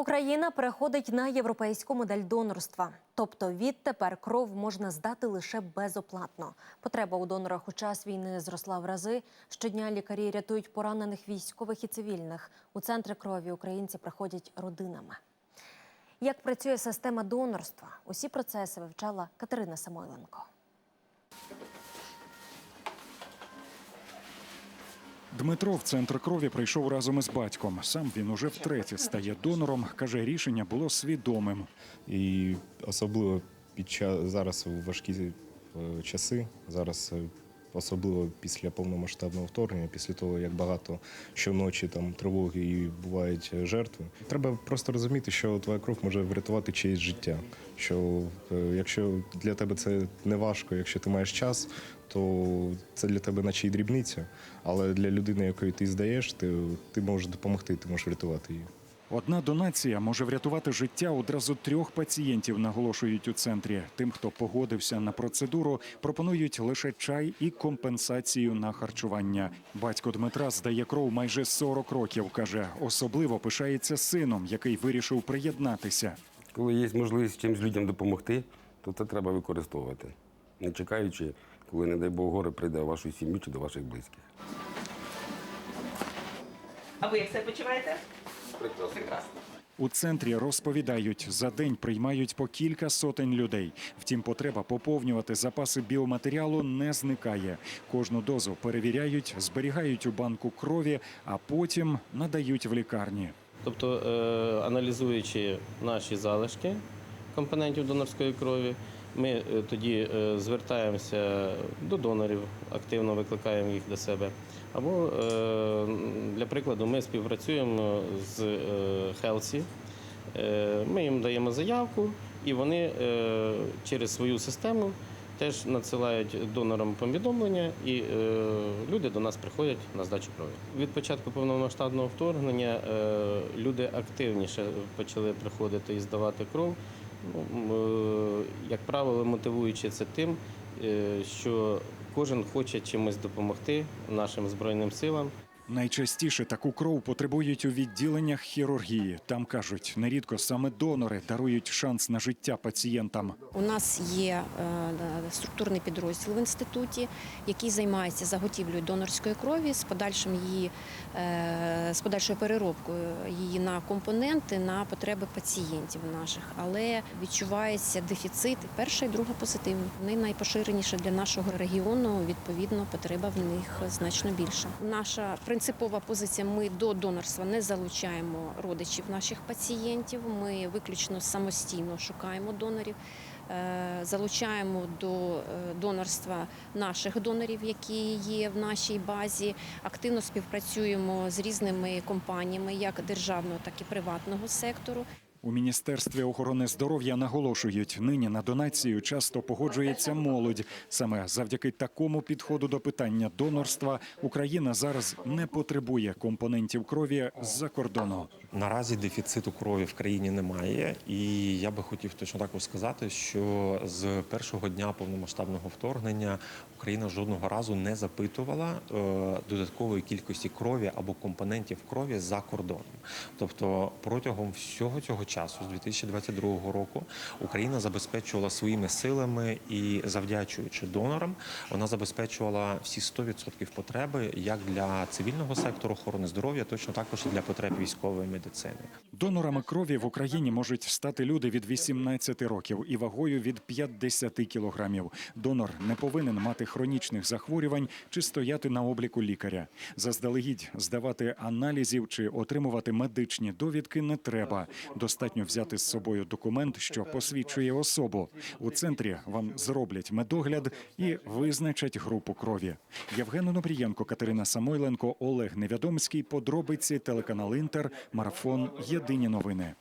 Україна переходить на європейську модель донорства. Тобто відтепер кров можна здати лише безоплатно. Потреба у донорах у час війни зросла в рази. Щодня лікарі рятують поранених військових і цивільних. У центри крові українці приходять родинами. Як працює система донорства? Усі процеси вивчала Катерина Самойленко. Дмитро в центр крові прийшов разом із батьком. Сам він уже втретє стає донором. каже, рішення було свідомим. І особливо під час зараз у важкі е, часи, зараз е, особливо після повномасштабного вторгнення, після того як багато щоночі там тривоги і бувають е, жертви. Треба просто розуміти, що твоя кров може врятувати чиєсь життя. Що е, якщо для тебе це не важко, якщо ти маєш час, то це для тебе наче й дрібниця. Але для людини, якої ти здаєш, ти, ти можеш допомогти, ти можеш врятувати її. Одна донація може врятувати життя одразу трьох пацієнтів, наголошують у центрі. Тим, хто погодився на процедуру, пропонують лише чай і компенсацію на харчування. Батько Дмитра здає кров майже 40 років. каже, особливо пишається сином, який вирішив приєднатися. Коли є можливість чимось людям допомогти, то це треба використовувати, не чекаючи, коли, не дай Бог, горе прийде в вашу сім'ю чи до ваших близьких. А ви як себе почуваєте? Прекрасно. У центрі розповідають, за день приймають по кілька сотень людей. Втім, потреба поповнювати запаси біоматеріалу не зникає. Кожну дозу перевіряють, зберігають у банку крові, а потім надають в лікарні. Тобто, е, аналізуючи наші залишки компонентів донорської крові, ми е, тоді е, звертаємося до донорів, активно викликаємо їх до себе. Або, е, для прикладу, ми співпрацюємо з Хелсі. Ми їм даємо заявку, і вони через свою систему теж надсилають донорам повідомлення, і люди до нас приходять на здачу крові. Від початку повномасштабного вторгнення люди активніше почали приходити і здавати кров. Е, як правило, мотивуючи це тим, е, що кожен хоче чимось допомогти нашим збройним силам. Найчастіше таку кров потребують у відділеннях хірургії. Там кажуть, нерідко саме донори дарують шанс на життя пацієнтам. У нас є е, структурний підрозділ в інституті, який займається заготівлею донорської крові з подальшим її е, з подальшою переробкою її на компоненти на потреби пацієнтів наших. Але відчувається дефіцит. Перша і друга позитивні. Вони найпоширеніші для нашого регіону. Відповідно, потреба в них значно більша. Наша принципова позиція: ми до донорства не залучаємо родичів наших пацієнтів. Ми виключно самостійно шукаємо донорів. Е, Залучаємо до е, донорства наших донорів, які є в нашій базі. Активно співпрацюємо з різними компаніями, як державного, так і приватного сектору. У міністерстві охорони здоров'я наголошують, нині на донацію часто погоджується молодь. Саме завдяки такому підходу до питання донорства Україна зараз не потребує компонентів крові з-за кордону. Наразі дефіциту крові в країні немає, і я би хотів точно також сказати, що з першого дня повномасштабного вторгнення Україна жодного разу не запитувала е, додаткової кількості крові або компонентів крові за кордоном. Тобто, протягом всього цього часу, з 2022 року, Україна забезпечувала своїми силами і завдячуючи донорам, вона забезпечувала всі 100% потреби як для цивільного сектору охорони здоров'я, точно також і для потреб військової медицини. Донорами крові в Україні можуть стати люди від 18 років і вагою від 50 кілограмів. Донор не повинен мати хронічних захворювань чи стояти на обліку лікаря. Заздалегідь здавати аналізів чи отримувати медичні довідки не треба. Достатньо взяти з собою документ, що посвідчує особу. У центрі вам зроблять медогляд і визначать групу крові. Євген Онопрієнко, Катерина Самойленко, Олег Невядомський. Подробиці телеканал Інтер. Марафон. Єдині новини.